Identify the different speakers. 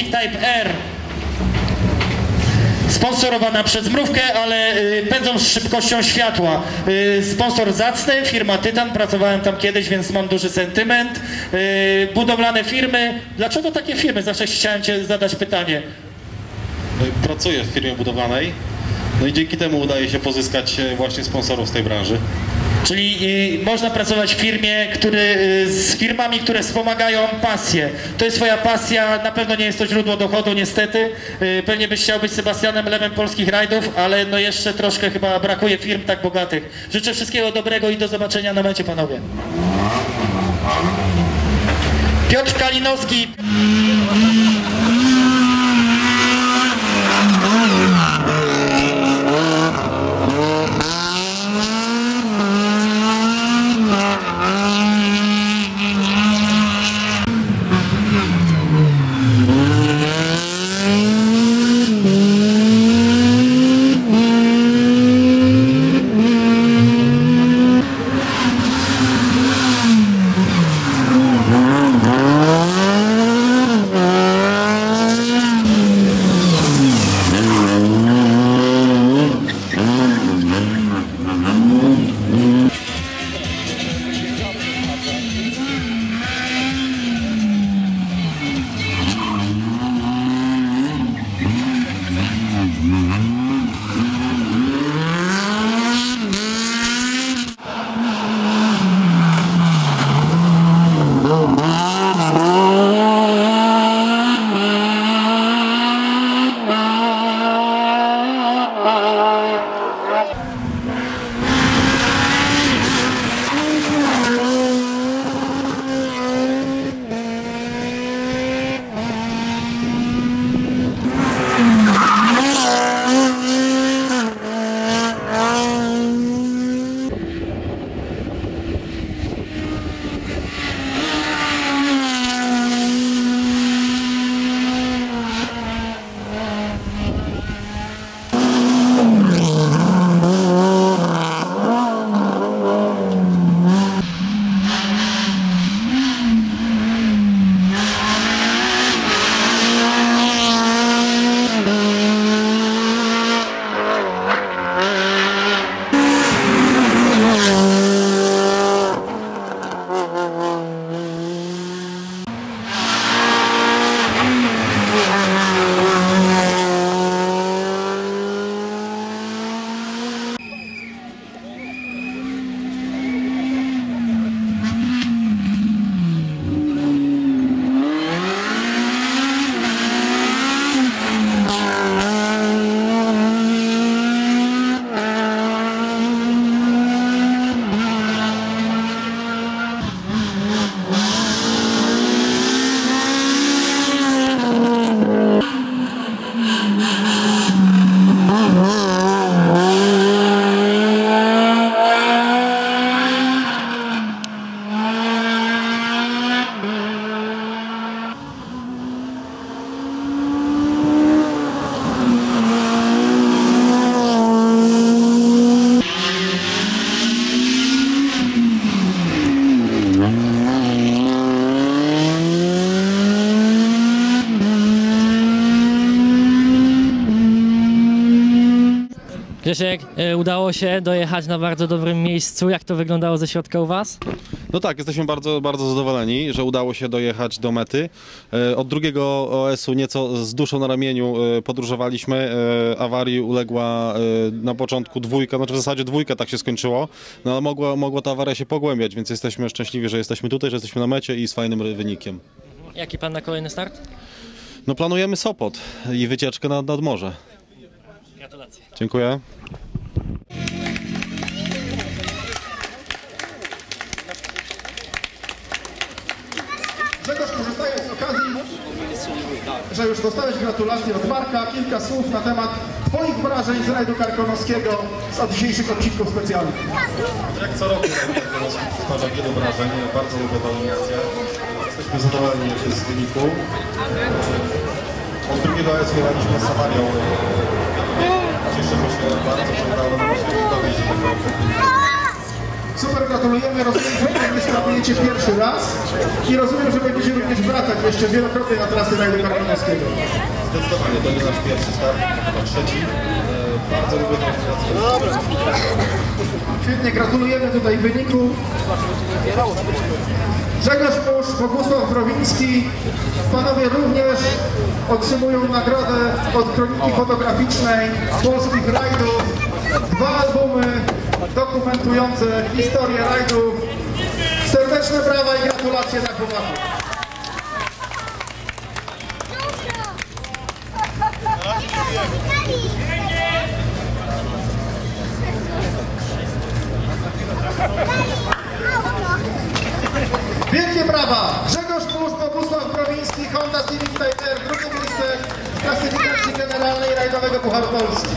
Speaker 1: Ciągnik Type R sponsorowana przez Mrówkę, ale y, pędzą z szybkością światła. Y, sponsor zacny, firma Tytan, pracowałem tam kiedyś, więc mam duży sentyment. Y, budowlane firmy. Dlaczego takie firmy? Zawsze chciałem Cię zadać pytanie.
Speaker 2: No pracuję w firmie budowlanej, no i dzięki temu udaje się pozyskać e, właśnie sponsorów z tej branży.
Speaker 1: Czyli y, można pracować w firmie, który, y, z firmami, które wspomagają pasję. To jest twoja pasja, na pewno nie jest to źródło dochodu niestety. Y, pewnie byś chciał być Sebastianem Lewem polskich rajdów, ale no jeszcze troszkę chyba brakuje firm tak bogatych. Życzę wszystkiego dobrego i do zobaczenia na mecie panowie. Piotr Kalinowski.
Speaker 3: Grzesiek, e, udało się dojechać na bardzo dobrym miejscu. Jak to wyglądało ze środka u Was?
Speaker 2: No tak, jesteśmy bardzo, bardzo zadowoleni, że udało się dojechać do mety. E, Od drugiego OS-u nieco z duszą na ramieniu e, podróżowaliśmy. E, Awarii uległa e, na początku dwójka, znaczy w zasadzie dwójka tak się skończyło, no ale mogła, mogła ta awaria się pogłębiać, więc jesteśmy szczęśliwi, że jesteśmy tutaj, że jesteśmy na mecie i z fajnym ry- wynikiem.
Speaker 3: Jaki plan na kolejny start?
Speaker 2: No planujemy Sopot i wycieczkę nad, nad morze.
Speaker 3: Gratulacje.
Speaker 2: Dziękuję.
Speaker 4: Grzegorz, korzystając z okazji, że już dostałeś gratulacje od Marka, kilka słów na temat Twoich wrażeń z rajdu karkonoskiego z od dzisiejszych odcinków specjalnych.
Speaker 2: Jak co roku stwarza wielu wrażeń, bardzo lubię tę. Jesteśmy zadowoleni z wyniku. Od drugiego S jechaliśmy z Samarią. Cieszymy się bardzo, że udało nam się dowieść do
Speaker 4: Super, gratulujemy. Rozumiem, że również startujecie pierwszy raz i rozumiem, że będziecie również wracać jeszcze wielokrotnie na trasy rajdu karkonoskiego.
Speaker 2: Zdecydowanie, to nie nasz pierwszy start, chyba trzeci. Bardzo
Speaker 4: Świetnie, gratulujemy tutaj wyniku. Grzegorz Pusz, Bogusław Browiński. Panowie również otrzymują nagrodę od Kroniki Fotograficznej Polskich Rajdów. Dwa albumy dokumentujące historię rajdów. Serdeczne brawa i gratulacje dla chłopaków. Wielkie brawa! Grzegorz Pusz, Bogusław Browiński, Honda Civic Type R, drugie miejsce w klasyfikacji generalnej rajdowego Pucharu Polski.